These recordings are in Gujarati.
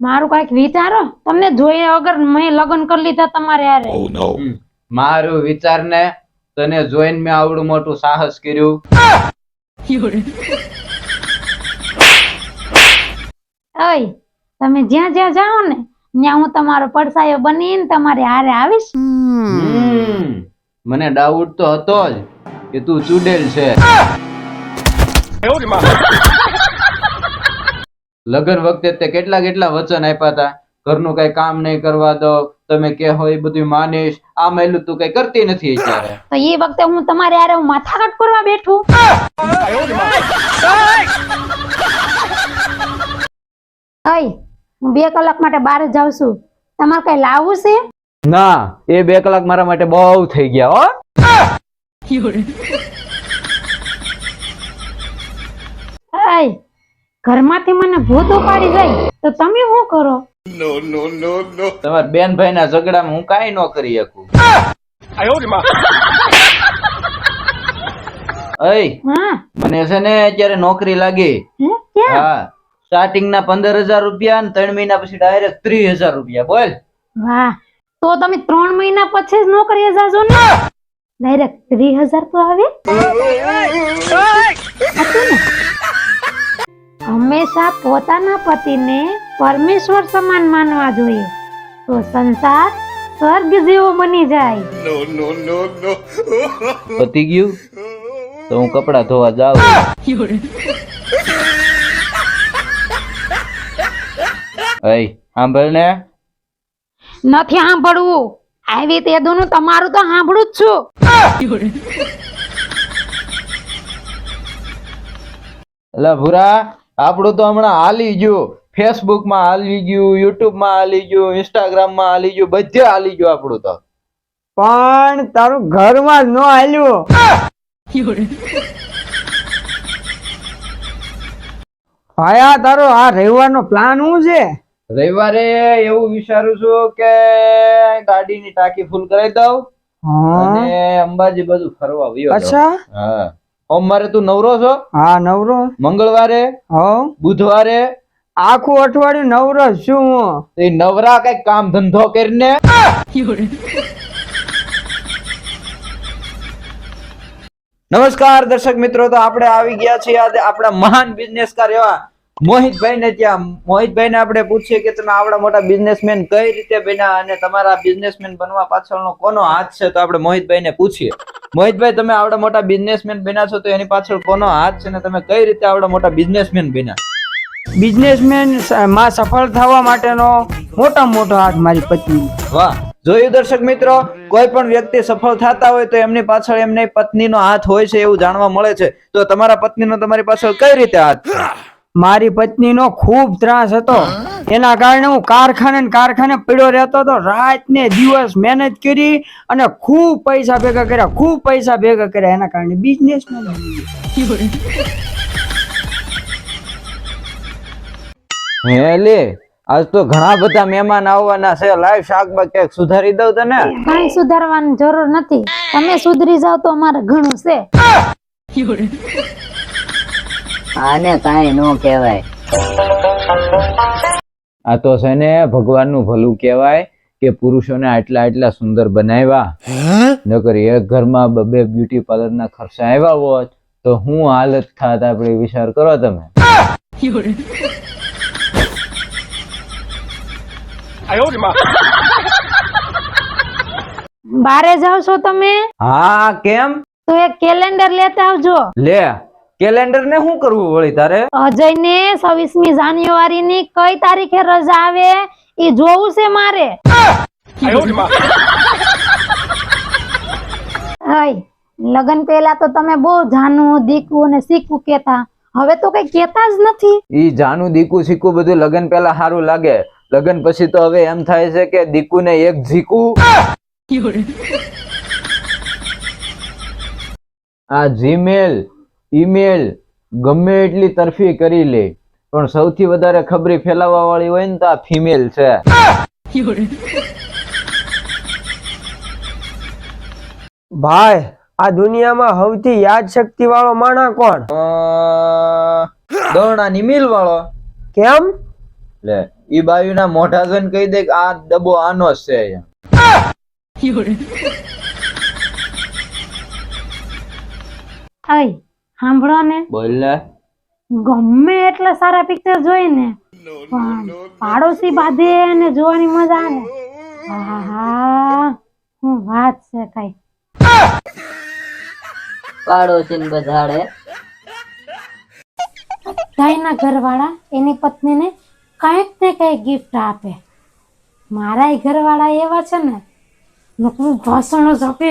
મારું કંઈક વિચારો? તમને જોઈએ અગર મેં લગ્ન કરી લીધા તમારે હારે. Oh. મારું વિચાર ને તને જોઈને મેં આવડું મોટું સાહસ કર્યું. ઓય તમે જ્યાં જ્યાં જાઓ ને ત્યાં હું તમારો પડસાયો બનીને તમારે હારે આવીશ. હમ. મને ડાઉટ તો હતો જ કે તું ચૂડેલ છે. લગ્ન વખતે તે કેટલા કેટલા વચન આપ્યા હતા? ઘરનું કઈ કામ નહીં કરવા દો તમે કે હોય એ બધું માનીશ આ મહિલું તું કઈ કરતી નથી અત્યારે. તો એ વખતે હું તમારે હારે હું માથાકટ કરવા બેઠું? અય હું બે કલાક માટે બહાર જાઉં છું. તમારે કઈ લાવવું છે? ના એ બે કલાક મારા માટે બહુ થઈ ગયા હો અય ઘરમાંથી મને ભૂત ઉપાડી જાય તો તમે શું કરો? નો નો નો નો તમાર બેન ભાઈ ના ઝઘડામાં હું કાઈ ન કરી શકું. અય મને છે ને અત્યારે નોકરી લાગી. હા સ્ટાર્ટિંગ ના પંદર હજાર રૂપિયા ને ત્રણ મહિના પછી ડાયરેક્ટ ત્રીસ હજાર રૂપિયા બોલ. વાહ તો તમે ત્રણ મહિના પછી જ નોકરી જાજો ને? ડાયરેક્ટ ત્રીસ હજાર તો આવે? હંમેશા પોતાના પતિને પરમેશ્વર સમાન માનવા જોઈએ. તો સંસાર સ્વર્ગ જેવો બની જાય. પતી ગયું? તો હું કપડા ધોવા જાઉં. અઈ સાંભળ ને. નથી સાંભળવું. આવી તે દોનું તમારું તો સાંભળું જ છું. એટલે ભૂરા. આપણું તો હમણાં હાલી ગયું. ફેસબુકમાં હાલી ગયું યુટ્યુબમાં હાલી ગયું ઇન્સ્ટાગ્રામમાં હાલી ગયું બધે હાલી ગયું આપણું તો. પણ તારું ઘરમાં જ ન હાલ્યું. ભાયા તારો આ રવિવારનો પ્લાન શું છે? રવિવારે એવું વિચારું છું કે ગાડીની ટાંકી ફૂલ કરાવી દઉં. અને અંબાજી બધું ફરવા અચ્છા? હા. સોમવારે તું નવરો છો? હા નવરો. મંગળવારે? હવ. બુધવારે? આખું અઠવાડિયું નવરો શું છું હું. એ નવરા કઈ કામ ધંધો કરીને? નમસ્કાર દર્શક મિત્રો તો આપણે આવી ગયા છીએ આજે આપણા મહાન બિઝનેસકાર એવા મોહિતભાઈ ને ત્યાં મોહિતભાઈ ને આપણે પૂછીએ કે તમે આવડા મોટા બિઝનેસમેન કઈ રીતે બન્યા અને તમારા બિઝનેસમેન બનવા પાછળનો કોનો હાથ છે તો આપણે મોહિતભાઈ ને પૂછીએ. મોહિતભાઈ તમે આવડા મોટા બિઝનેસમેન બન્યા છો તો એની પાછળ કોનો હાથ છે ને તમે કઈ રીતે આવડા મોટા બિઝનેસમેન બન્યા? બિઝનેસમેનમાં સફળ થવા માટેનો મોટા મોટો હાથ મારી પત્ની. વાહ. જોયું દર્શક મિત્રો કોઈ પણ વ્યક્તિ સફળ થતા હોય તો એમની પાછળ એમની પત્નીનો હાથ હોય છે એવું જાણવા મળે છે. તો તમારા પત્નીનો તમારી પાછળ કઈ રીતે હાથ મારી પત્નીનો ખૂબ ત્રાસ હતો. એના કારણે હું કારખાને કારખાને પડ્યો રહેતો હતો. રાત ને દિવસ મહેનત કરી અને ખૂબ પૈસા ભેગા કર્યા ખૂબ પૈસા ભેગા કર્યા. એના કારણે બિઝનેસમેન હેલે આજ તો ઘણા બધા મહેમાન આવવાના છે. લાઈવ શાકમાં ક્યાંક સુધારી દઉં તને? કાંઈ સુધારવાની જરૂર નથી. તમે સુધરી જાવ તો અમારે ઘણું છે. આને કાઈ નો કહેવાય. આ તો છે ને ભગવાનનું ભલું કહેવાય કે પુરુષોને આટલા આટલા સુંદર બનાવ્યા. નકર એક ઘરમાં બબે બ્યુટી પાર્લર ના ખર્ચા આવ્યા હોત તો હું હાલત થાત આપણે વિચાર કરો તમે. બારે જાવ છો તમે? હા કેમ? તો એક કેલેન્ડર લેતા આવજો. લે. કેલેન્ડર ને શું કરવું વળી તારે? અજયને છવ્વીસમી જાન્યુઆરી ની કઈ તારીખે રજા આવે એ જોવું છે મારે. લગન પહેલા તો તમે બહુ જાનું દીકું અને શીખવું કેતા હવે તો કઈ કેતા જ નથી. ઈ જાનું દીકુ શીખવું બધું લગન પહેલા સારું લાગે. લગન પછી તો હવે એમ થાય છે કે દીકુ ને એક ઝીકું. આ જીમેલ ઈમેલ ગમે એટલી તરફી કરી લે પણ સૌથી વધારે ખબરી ફેલાવવા વાળી હોય ને તો આ ફિમેલ છે. ભાઈ આ દુનિયામાં સૌથી યાદ શક્તિ વાળો માણા કોણ? દોણા દોરડાની મિલ વાળો કેમ? લે ઈ બાયુના મોઢા જોઈને કહી દે કે આ ડબ્બો આનો જ છે અય સાંભળો ને. બોલ ગમે એટલા સારા પિક્ચર જોઈ ને પણ પાડોશી બાંધે ને જોવાની મજા આવે. ને આહા હું વાત છે કઈ. પાડોશી બધાડે. તાઈના ઘરવાળા એની પત્નીને કંઈક ને કંઈક ગિફ્ટ આપે. મારા ઘરવાળા એવા છે ને નકરું ભાષણ જ આપે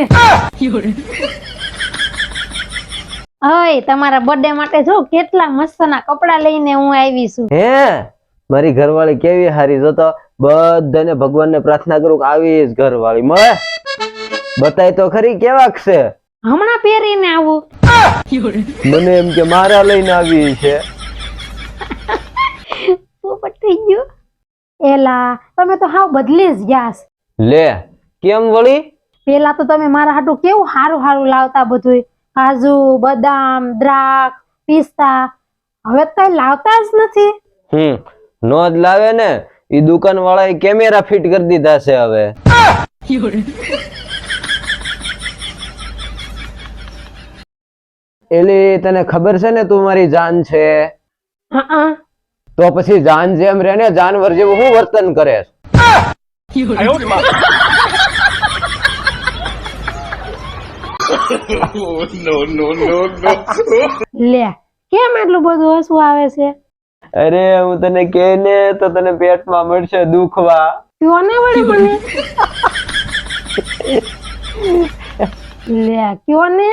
અય તમારા બર્થડે માટે જો કેટલા મસ્તના કપડા લઈને હું આવી છું. હે? મારી ઘરવાળી કેવી હારી? જોતો બધાને ભગવાનને પ્રાર્થના કરું કે આવી જ ઘરવાળી. મળે? બતાય તો ખરી કેવા છે? હમણાં પહેરીને આવું. મને એમ કે મારા લઈને આવી છે. પોપટ થઈ ગયો. એલા તમે તો હાવ બદલી જ ગયા લે કેમ વળી? પેલા તો તમે મારા હાટું કેવું હારું સારું લાવતા બધું કાજુ બદામ દ્રાક્ષ પિસ્તા. હવે તો કઈ લાવતા જ નથી. હમ નો જ લાવે ને એ દુકાન વાળાએ કેમેરા ફિટ કરી દીધા છે હવે. એલી તને ખબર છે ને તું મારી જાન છે? તો પછી જાન જેમ રહે ને જાનવર જેવું હું વર્તન કરે Oh, no, નો નો નો લે કેમ એટલું બધું હસવું આવે છે? અરે હું તને કે ને તો તને પેટમાં મળશે દુખવા. કયો ને વળી મને? લે કોને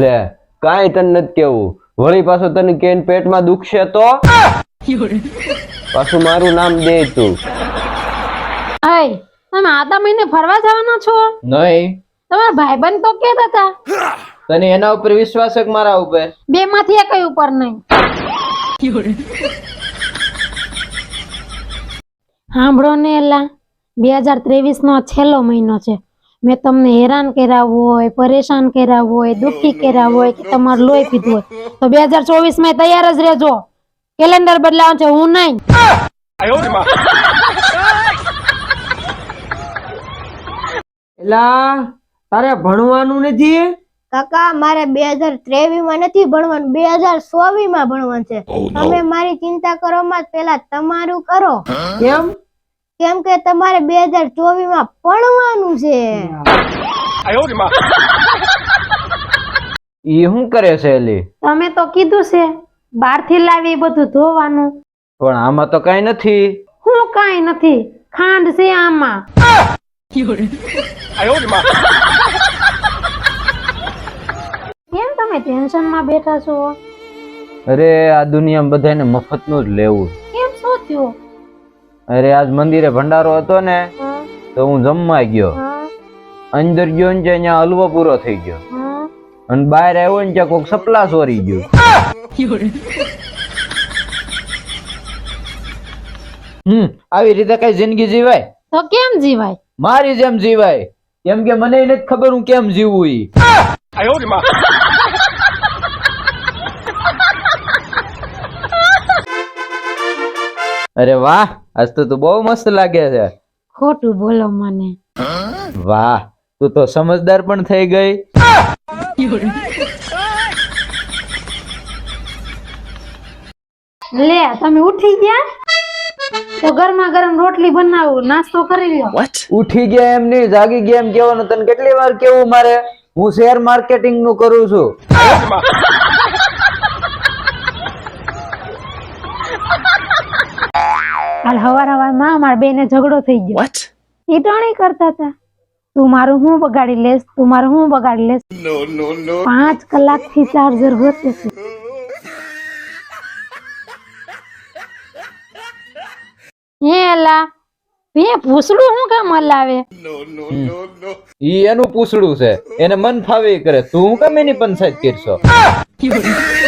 લે કાઈ તને નથી કેવું વળી પાછું તને કેન પેટમાં દુખશે તો? પાછું મારું નામ દે તું. અય તમે આતા મહિને ફરવા જવાના છો? નહીં. તમારા ભાઈબંધ તો કહેતા હતા. તને એના ઉપર વિશ્વાસ છે કે મારા ઉપર? બે માંથી એક ઉપર નહીં. સાંભળો ને એલા બે હજાર ત્રેવીસ નો છેલ્લો મહિનો છે. મેં તમને હેરાન કર્યા હોય પરેશાન કર્યા હોય દુઃખી કર્યા હોય કે તમારું લોહી પીધું હોય. તો બે હજાર ચોવીસમાં તૈયાર જ રહેજો. કેલેન્ડર બદલાવ છે હું નહીં. એલા તારે ભણવાનું નથી? કાકા મારે બે હજાર ત્રેવીસમાં નથી ભણવાનું બે હજાર ચોવીસમાં ભણવાનું છે. તમે મારી ચિંતા કરો માં પેલા તમારું કરો. કેમ? કેમ કે તમારે બે હજાર ચોવીસમાં ભણવાનું છે. ઈ શું કરે છે એલી? તમે તો કીધું છે બહારથી લાવી બધું ધોવાનું. પણ આમાં તો કઈ નથી. હું કઈ નથી ખાંડ છે આમાં. કેમ તમે ટેન્શનમાં બેઠા છો? અરે આ દુનિયામાં બધાને મફતનું જ લેવું. કેમ? શું થયું? અરે આજ મંદિરે ભંડારો હતો ને તો હું જમવા ગયો. અંદર ગયો ને ત્યાં હલવો પૂરો થઈ ગયો. અને બહાર આવ્યો ને ત્યાં કોઈક સપલા સોરી ગયો. હમ આવી રીતે કઈ જિંદગી જીવાય? તો કેમ જીવાય? મારી જેમ જીવાય. કેમ કે મને નથી ખબર હું કેમ જીવું ઈ. અરે વાહ આજ તો તું બહુ મસ્ત લાગે છે. ખોટું બોલો મને. વાહ તું તો સમજદાર પણ થઈ ગઈ. લે તમે ઉઠી ગયા? તો ગરમા ગરમ રોટલી બનાવું નાસ્તો કરી લ્યો. ઉઠી ગયા એમ નહીં જાગી ગયા એમ કેવાનું તને કેટલી વાર કેવું મારે? હું શેર માર્કેટિંગનું કરું છું. હાલ હવાર હવારમાં બે બેને ઝઘડો થઈ ગયો. એ ટાણી કરતા હતા. તું મારું હું બગાડી લેસ તું મારું હું બગાડી લેસ no. પાંચ કલાકથી ચાર્જર ગોતે છે. હે એલા એ પૂછડું શું કામ હલાવે. ઈ એનું પૂછડું છે. એને મન ફાવે કરે. તું હું કેમ એની પંચાયત કરશો?